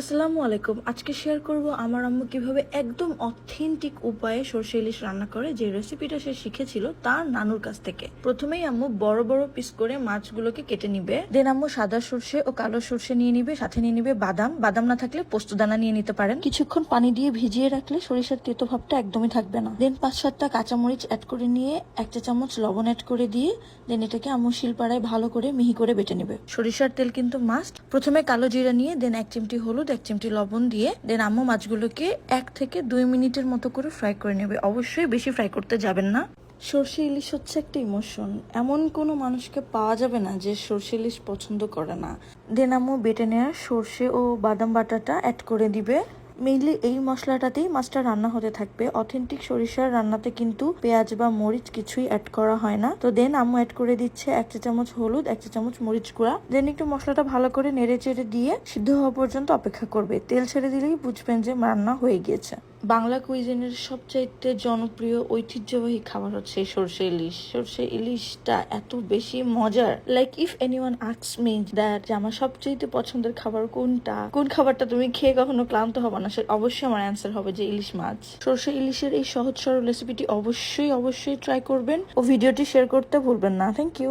আসসালামু আলাইকুম। আজকে শেয়ার করব আমার আম্মু কীভাবে একদম অথেন্টিক উপায়ে সর্ষে ইলিশ রান্না করে, যে রেসিপিটা সে শিখেছিল তার নানুর কাছ থেকে। প্রথমেই আম্মু বড় বড় পিস করে মাছগুলোকে কেটে নিবে। দেন আম্মু সাদা সর্ষে ও কালো সর্ষে নিয়ে নিবে, সাথে নিয়ে নিবে বাদাম। বাদাম না থাকলে পোস্তদানা নিয়ে নিতে পারেন। কিছুক্ষণ পানি দিয়ে ভিজিয়ে রাখলে সরিষার তেতো ভাবটা একদমই থাকবে না। দেন পাঁচ, সাতটা কাঁচামরিচ অ্যাড করে নিয়ে এক চা চামচ লবণ অ্যাড করে দিয়ে দেন এটাকে আম্মু শিলপাড়ায় ভালো করে মিহি করে বেটে নেবে। সরিষার তেল কিন্তু মাস্ট প্রথমে কালো জিরা নিয়ে দেন এক চিমটি হলুদ এক চিমটি লবণ দিয়ে দেন আম্মু মাছগুলোকে এক থেকে দুই মিনিটের মতো করে ফ্রাই করে নেবে। অবশ্যই বেশি ফ্রাই করতে যাবেন না। সর্ষে ইলিশ হচ্ছে একটা ইমোশন এমন কোনো মানুষকে পাওয়া যাবে না যে সর্ষে ইলিশ পছন্দ করে না। দেন আম্মু বেটে নেওয়া সর্ষে ও বাদাম বাটাটা অ্যাড করে দিবে। মেইনলি এই মশলাটাতেই মাছটা রান্না হতে থাকবে। অথেন্টিক সরিষার রান্নাতে কিন্তু পেঁয়াজ বা মরিচ কিছুই অ্যাড করা হয় না। তো দেন আম্মু অ্যাড করে দিচ্ছে এক চা চামচ হলুদ, এক চা চামচ মরিচ গুঁড়া। দেন একটু মশলাটা ভালো করে নেড়ে চেড়ে দিয়ে সিদ্ধ হওয়া পর্যন্ত অপেক্ষা করবে। তেল ছেড়ে দিলেই বুঝবেন যে রান্না হয়ে গিয়েছে। বাংলা কুইজিনের সবচাইতে জনপ্রিয় ঐতিহ্যবাহী খাবার হচ্ছে সর্ষে ইলিশ। সর্ষে ইলিশটা এত বেশি মজার। লাইক ইফ এনিওয়ান আক্স মি দ্যাট যে আমার সবচাইতে পছন্দের খাবার কোনটা, কোন খাবারটা তুমি খেয়ে কখনো ক্লান্ত হবে না, সে অবশ্যই আমার অ্যান্সার হবে যে ইলিশ মাছ। সর্ষে ইলিশের এই সহজ সরল রেসিপিটি অবশ্যই অবশ্যই ট্রাই করবেন ও ভিডিওটি শেয়ার করতে ভুলবেন না। Thank you